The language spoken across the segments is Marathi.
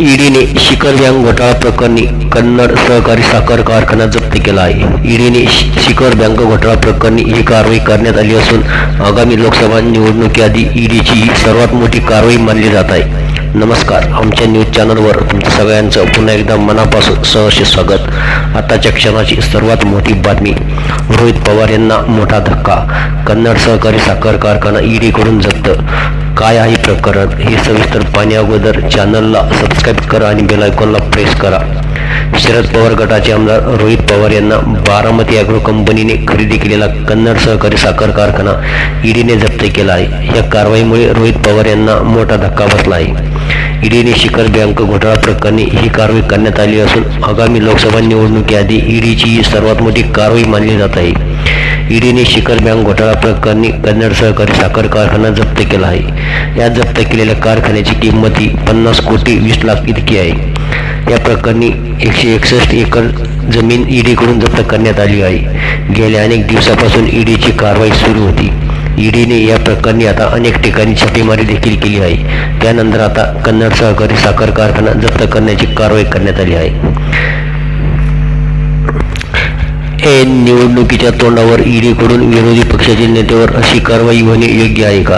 ईडीने शिखर बँक घोटाळा प्रकरणी कन्नड सहकारी साखर कारखाना जप्त केला आहे. ईडीने शि- शिखर बँक घोटाळा प्रकरणी ही कारवाई करण्यात आली असून आगामी लोकसभा निवडणुकीआधी ईडीची ही सर्वात मोठी कारवाई मानली जात आहे. नमस्कार. आमच्या न्यूज चॅनलवर तुमचं सगळ्यांचं पुन्हा एकदा मनापासून सहर्ष स्वागत. आताच्या क्षणाची सर्वात मोठी बातमी. रोहित पवार यांना मोठा धक्का. कन्नड सहकारी साखर कारखाना ईडीकडून जप्त. काय आहे प्रकरण? हे सविस्तर पाणी अगोदर चॅनलला सबस्क्राईब करा आणि बेल आयकॉनला प्रेस करा. शरद पवार गटाचे आमदार रोहित पवार यांना बारामती अॅग्रो कंपनीने खरेदी केलेला कन्नड सहकारी साखर कारखाना ईडीने जप्त केला आहे. या कारवाईमुळे रोहित पवार यांना मोठा धक्का बसला आहे. ईडीने शिखर बँक घोटाळा प्रकरणी ही कारवाई करण्यात आली असून आगामी लोकसभा निवडणुकीआधी ईडीची ही सर्वात मोठी कारवाई मानली जात आहे. ईडीने शिखर बँक घोटाळा प्रकरणी कन्नड सहकारी साखर कारखाना जप्त केला आहे. या जप्त केलेल्या कारखान्याची किंमत ही पन्नास कोटी वीस लाख इतकी आहे. या प्रकरणी एकशे एकसष्ट एकर जमीन ईडीकडून जप्त करण्यात आली आहे. गेल्या अनेक दिवसापासून ईडीची कारवाई सुरू होती. ईडीने या प्रकरणी आता अनेक ठिकाणी छापेमारी देखील केली आहे. त्यानंतर आता कन्नड सहकारी साखर कारखाना जप्त करण्याची कारवाई करण्यात आली आहे. एन निवडणुकीच्या तोंडावर ईडीकडून विरोधी पक्षाच्या नेत्यावर अशी कारवाई होणे योग्य आहे का?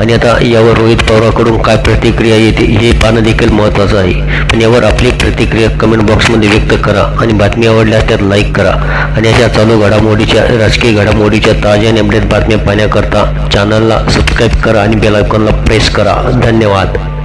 आणि आता यावर रोहित पवाराकडून काय प्रतिक्रिया येते हे पाहणं देखील महत्त्वाचं आहे. पण यावर आपली प्रतिक्रिया कमेंट बॉक्समध्ये व्यक्त करा आणि बातमी आवडल्यास त्यात लाईक करा. आणि अशा चालू घडामोडीच्या राजकीय घडामोडीच्या ताज्या आणि अपडेट बातम्या पाहण्याकरता चॅनलला सबस्क्राईब करा आणि बेल आयकॉनला प्रेस करा. धन्यवाद.